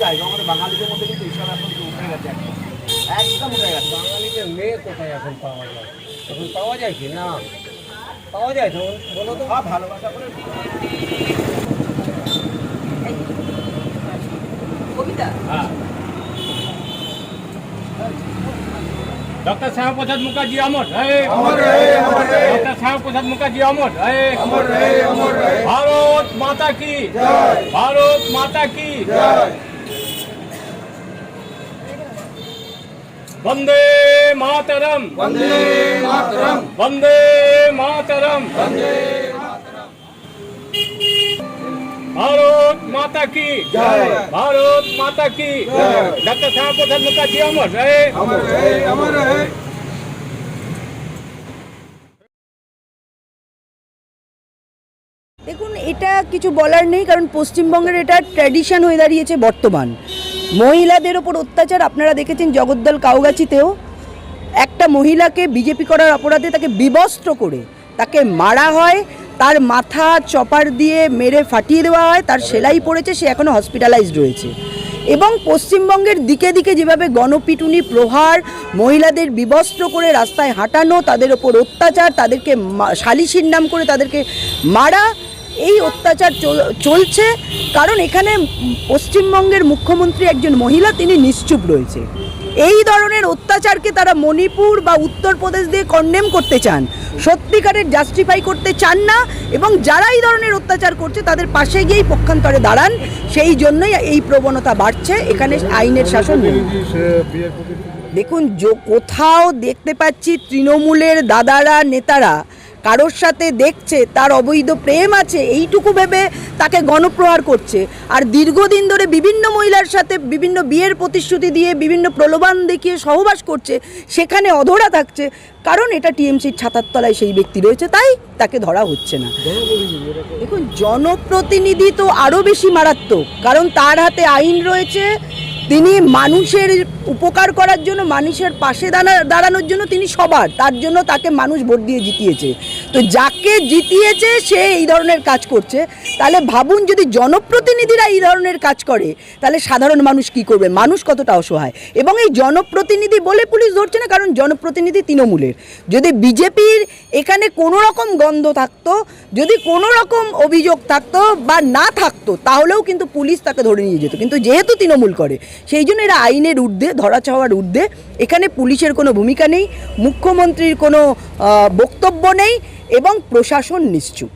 যাই আমাদের বাঙালিদের মধ্যে কিন্তু এইসব এখন উঠে গেছে একদম। একদম উঠে গেছে। বাঙালিদের মেয়ে কোথায় এখন পাওয়া যায়? এখন পাওয়া যায় কি? না। পাওয়া যায় তো বলো তো। ভালোবাসা করে ডক্টর শ্যামা প্রসাদ মুখার্জি অমর। ডক্টর শ্যামা প্রসাদ মুখার্জি অমর। ভারত মাতা কি। ভারত মাতা কি? জয়। বন্দে মাতরম। বন্দে মাতরম। বন্দে মাতরম। বন্দে ভারত মাতা কি? জয়। ভারত মাতা কি? জয়। ডক্টর শ্যামা প্রসাদ মুখার্জি অমর হে অমর রহে অমর রহে দেখুন এটা কিছু বলার নেই কারণ পশ্চিমবঙ্গের এটা ট্র্যাডিশন হয়ে দাঁড়িয়েছে বর্তমান। মহিলাদের ওপর অত্যাচার, আপনারা দেখেছেন জগদ্দল কাউগাছিতেও একটা মহিলাকে বিজেপি করার অপরাধে তাকে বিবস্ত্র করে, তাকে মারা হয়, তার মাথা চপার দিয়ে মেরে ফাটিয়ে দেওয়া হয়, তার সেলাই পড়েছে, সে এখনও হসপিটালাইজড রয়েছে। এবং পশ্চিমবঙ্গের দিকে দিকে যেভাবে গণপিটুনি, প্রহার, মহিলাদের বিবস্ত্র করে রাস্তায় হাঁটানো, তাদের ওপর অত্যাচার, তাদেরকে সালিসির নাম করে তাদেরকে মারা এই অত্যাচার চল- চলছে। কারণ এখানে পশ্চিমবঙ্গের মুখ্যমন্ত্রী একজন মহিলা, তিনি নিশ্চুপ রয়েছে। এই ধরনের অত্যাচারকে তারা মণিপুর বা উত্তরপ্রদেশ দিয়ে কন্ডেম করতে চান। সত্যিকারের জাস্টিফাই করতে চান না এবং যারা এই ধরনের অত্যাচার করছে, তাদের পাশে গিয়েই পক্ষান্তরে দাঁড়ান। সেই জন্যই এই প্রবণতা বাড়ছে। এখানে আইনের শাসন নেই। দেখুন কোথাও দেখতে পাচ্ছি তৃণমূলের দাদারা, নেতারা কারোর সাথে দেখছে, তার অবৈধ প্রেম আছে, এইটুকু ভেবে তাকে গণপ্রহার করছে। আর দীর্ঘদিন ধরে বিভিন্ন মহিলার সাথে বিভিন্ন বিয়ের প্রতিশ্রুতি দিয়ে বিভিন্ন প্রলোভন দেখিয়ে সহবাস করছে, সেখানে অধরা থাকছে। কারণ এটা টিএমসির ছাতার তলায় সেই ব্যক্তি রয়েছে, তাই তাকে ধরা হচ্ছে না। দেখুন, জনপ্রতিনিধি তো আরও বেশি মারাত্মক, কারণ তার হাতে আইন রয়েছে, তিনি মানুষের উপকার করার জন্য, মানুষের পাশে দাঁড়া- দাঁড়ানোর জন্য তিনি সবার। তার জন্য তাকে মানুষ ভোট দিয়ে জিতিয়েছে। তো যাকে জিতিয়েছে, সে এই ধরনের কাজ করছে। তাহলে ভাবুন, যদি জনপ্রতিনিধিরা এই ধরনের কাজ করে, তাহলে সাধারণ মানুষ কি করবে? মানুষ কতটা অসহায়? এবং এই জনপ্রতিনিধি বলে পুলিশ ধরছে না, কারণ জনপ্রতিনিধি তৃণমূলের। যদি বিজেপির এখানে কোনো রকম গন্ধ থাকতো, যদি কোনো রকম অভিযোগ থাকতো বা না থাকতো, তাহলেও কিন্তু পুলিশ তাকে ধরে নিয়ে যেত। কিন্তু যেহেতু তৃণমূল করে, সেই জন্য এরা আইনের ঊর্ধ্বে ধরা চাওয়ার ঊর্ধ্বে। এখানে পুলিশের কোনো ভূমিকা নেই, মুখ্যমন্ত্রীর কোনো বক্তব্য নেই এবং প্রশাসন নিশ্চুপ।